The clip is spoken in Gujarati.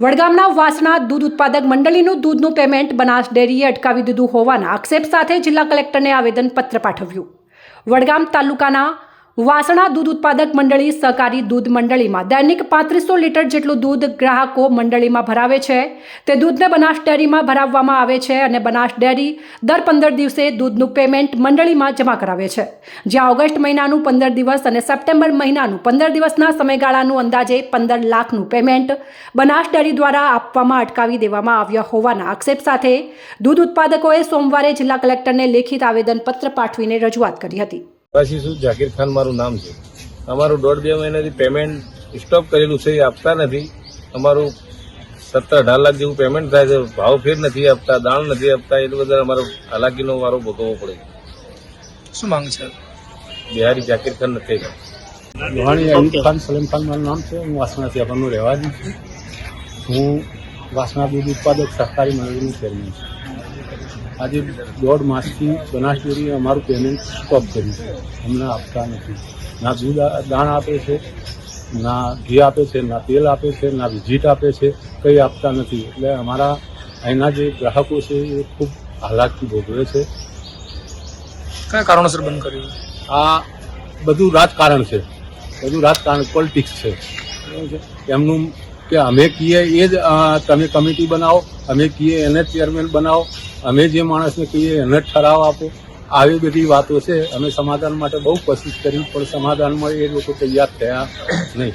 વડગામના વાસણા દૂધ ઉત્પાદક મંડળીનું દૂધનું પેમેન્ટ બનાસ ડેરીએ અટકાવી દીધું હોવાના આક્ષેપ સાથે જિલ્લા કલેક્ટરને આવેદનપત્ર પાઠવ્યું. વડગામ તાલુકાના વાસણા દૂધ ઉત્પાદક મંડળી સહકારી દૂધ મંડળીમાં દૈનિક પાંત્રીસો લીટર જેટલું દૂધ ગ્રાહકો મંડળીમાં ભરાવે છે. તે દૂધને બનાસ ડેરીમાં ભરાવવામાં આવે છે અને બનાસ ડેરી દર પંદર દિવસે દૂધનું પેમેન્ટ મંડળીમાં જમા કરાવે છે. જ્યાં ઓગસ્ટ મહિનાનું પંદર દિવસ અને સપ્ટેમ્બર મહિનાનું પંદર દિવસના સમયગાળાનું અંદાજે પંદર લાખનું પેમેન્ટ બનાસ ડેરી દ્વારા આપવામાં અટકાવી દેવામાં આવ્યા હોવાના આક્ષેપ સાથે દૂધ ઉત્પાદકોએ સોમવારે જિલ્લા કલેક્ટરને લેખિત આવેદનપત્ર પાઠવીને રજૂઆત કરી હતી. પછી શું જાકીર ખાન મારું નામ છે. અમારું દોઢ બે મહિનાથી પેમેન્ટ સ્ટોપ કરેલું છે એ આપતા નથી. અમારું સત્તર અઢાર લાખ જેવું પેમેન્ટ થાય છે ભાવ ફેર નથી આપતા દાણ નથી આપતા એટલું બધા અમારો હાલાકીનો વારો ભોગવવો પડે શું માંગ છે? બિહારી જાકીર ખાન નથી લોહાણી અયુબ ખાન સલીમ ખાન મારું નામ છે. હું વાસણાથી આપણનું રહેવાજી છું. હું વાસણા દૂધ ઉત્પાદક સહકારી મંડળીનું ચેરમેન છું. આજે દોઢ માસથી બનાસ ડેરીએ અમારું પેમેન્ટ સ્ટોપ કર્યું છે. અમને આપતા નથી. ના દૂધ દાણ આપે છે ના ઘી આપે છે ના તેલ આપે છે ના વિઝિટ આપે છે કંઈ આપતા નથી. એટલે અમારા અહીંના જે ગ્રાહકો છે એ ખૂબ હાલાકી ભોગવે છે. કયા કારણોસર બંધ કર્યું? આ બધું રાજકારણ છે. બધું રાજકારણ પોલિટિક્સ છે. એમનું કે અમે કહીએ એ જ તમે કમિટી બનાવો અમે કહીએ એને ચેરમેન બનાવો. અમે જે માણસને કહીએ એને ઠરાવ આપો. આવી બધી વાતો છે. અમે સમાધાન માટે બહુ કોશિશ કરી, પણ સમાધાનમાં એ લોકો તૈયાર થયા નહીં.